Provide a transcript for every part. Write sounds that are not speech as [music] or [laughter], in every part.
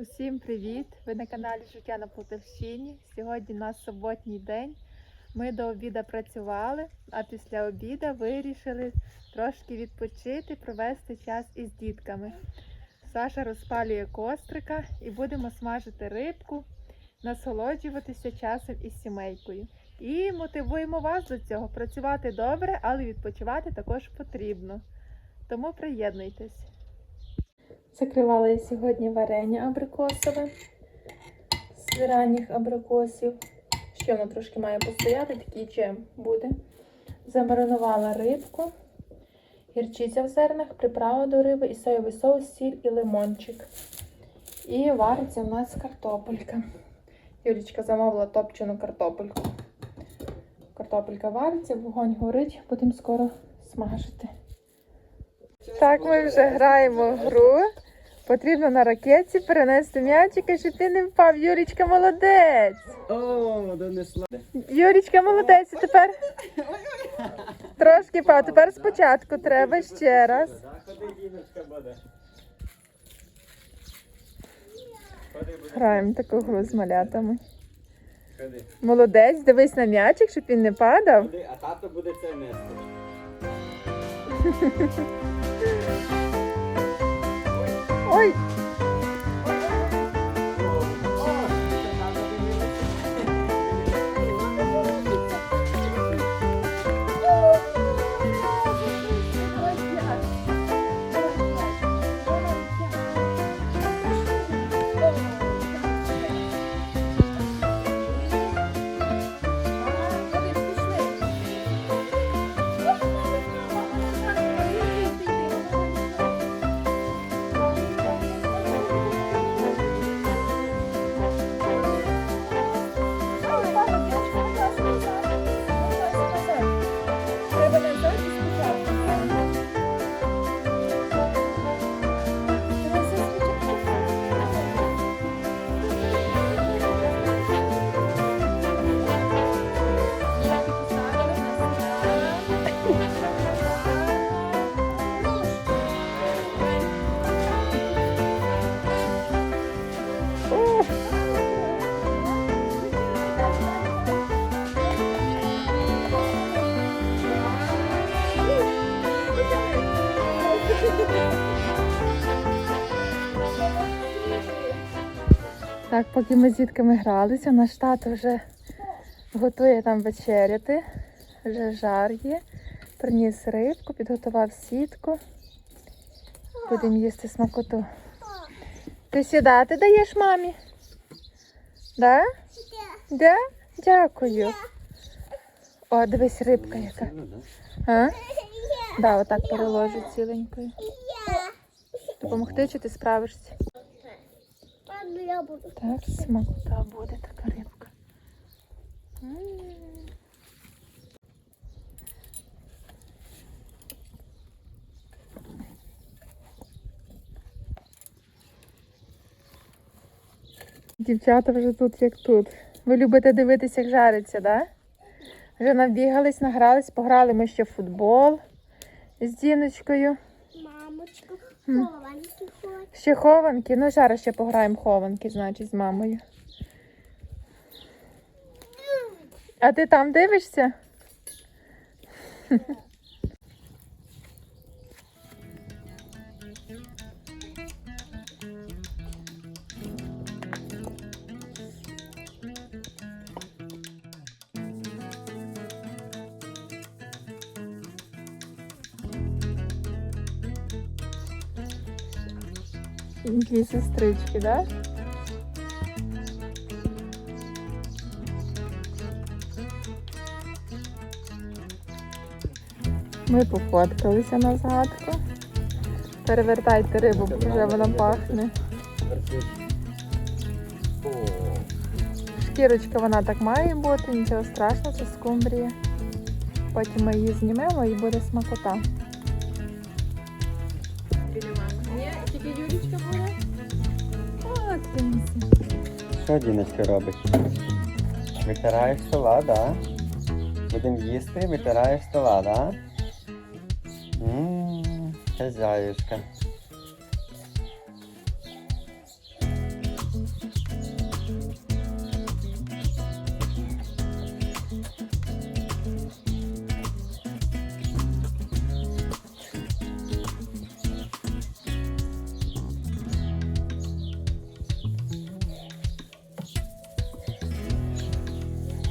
Усім привіт! Ви на каналі Життя на Полтавщині. Сьогодні у нас суботній день. Ми до обіда працювали, а після обіда вирішили трошки відпочити, провести час із дітками. Саша розпалює кострика і будемо смажити рибку, насолоджуватися часом із сімейкою. І мотивуємо вас до цього працювати добре, але відпочивати також потрібно. Тому приєднуйтесь. Закривала я сьогодні варення абрикосове з ранніх абрикосів. Ще воно трошки має постояти, такий джем буде. Замаринувала рибку, гірчиця в зернах, приправа до риби і соєвий соус, сіль і лимончик. І вариться у нас картопелька. Юлічка замовила топчену картопельку. Картопелька вариться, вогонь горить, будемо скоро смажити. Так, ми вже граємо в гру. Потрібно на ракетці перенести м'ячика, щоб ти не впав. Юрічка молодець. О, донесла. Юрічка молодець. І тепер трошки впав. Тепер спочатку треба ще раз. Граємо таку гру з малятами. Молодець, дивись на м'ячик, щоб він не падав. А тато буде це нести. [laughs] Bye. Так, поки ми з дітками гралися, наш тато вже готує там вечеряти, вже жар є. Приніс рибку, підготував сітку. Будемо їсти смакоту. Ти сідати даєш мамі? Да? Да? Дякую. О, дивись, рибка яка. А? Да, отак переложу ціленькою. Допомогти чи ти справишся? Я буду. Так, смакота буде така рибка. М. Дівчата вже тут як тут. Ви любите дивитися, як жариться, да? Вже набігались, награлись, пограли ми ще в футбол з Діночкою. Мамочка. Хованки. Ще хованки. Ну, зараз ще пограємо хованки, значить, з мамою. А ти там дивишся? Дві сестрички, так? Да? Ми пофоткалися на згадку. Перевертайте рибу, бо вже вона пахне. Шкірочка вона так має бути, нічого страшного, це скумбрія. Потім ми її знімемо і буде смакота. Що Діночка робить? Витираєш стола, да? Будемо їсти, витираєш стола, да? Ммм, хазяюшка.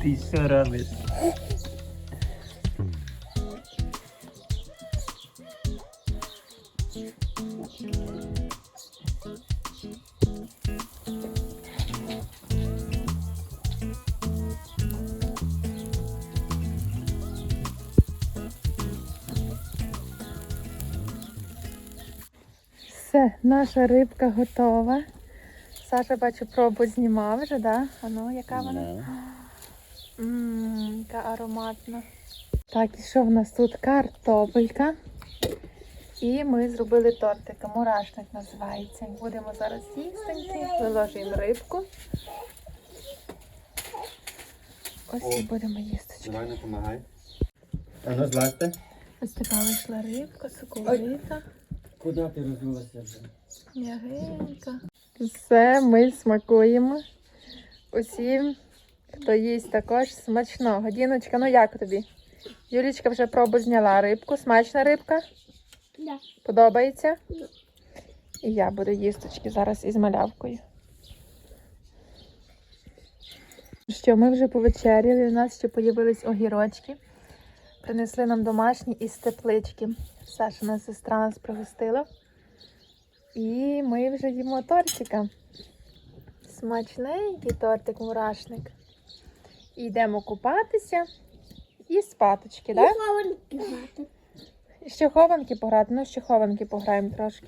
Ти що робиш? Все, наша рибка готова. Саша, бачу, пробу знімав вже, да? А ну, яка вона? Ммм, яка ароматна. Так, і що в нас тут? Картопелька. І ми зробили тортик, мурашник називається. Будемо зараз їсти, виложуємо рибку. Ось і будемо їсти. Давай не допомагай. А ну злазьте. Ось така вийшла рибка, соковита, Куди ти роздулася вже? м'ягенька. Все, ми смакуємо. Усім, хто їсть також смачного. Діночка, ну як тобі? Юлічка вже пробу зняла рибку. Смачна рибка? Да. Подобається? І я буду їсточки зараз із малявкою. Що, ми вже повечеряли, у нас ще появились огірочки. Принесли нам домашні із теплички. Сашина сестра нас пригостила. І ми вже їмо тортика. Смачненький тортик мурашник. І йдемо купатися і спаточки, так? Хованки. Ще хованки пограти, ну ще хованки пограємо трошки.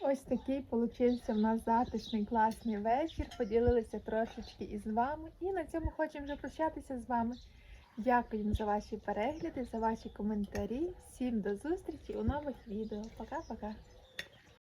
Ось такий получився в нас затишний класний вечір. Поділилися трошечки із вами. І на цьому хочемо вже прощатися з вами. Дякуємо за ваші перегляди, за ваші коментарі. Всім до зустрічі у нових відео. Пока-пока.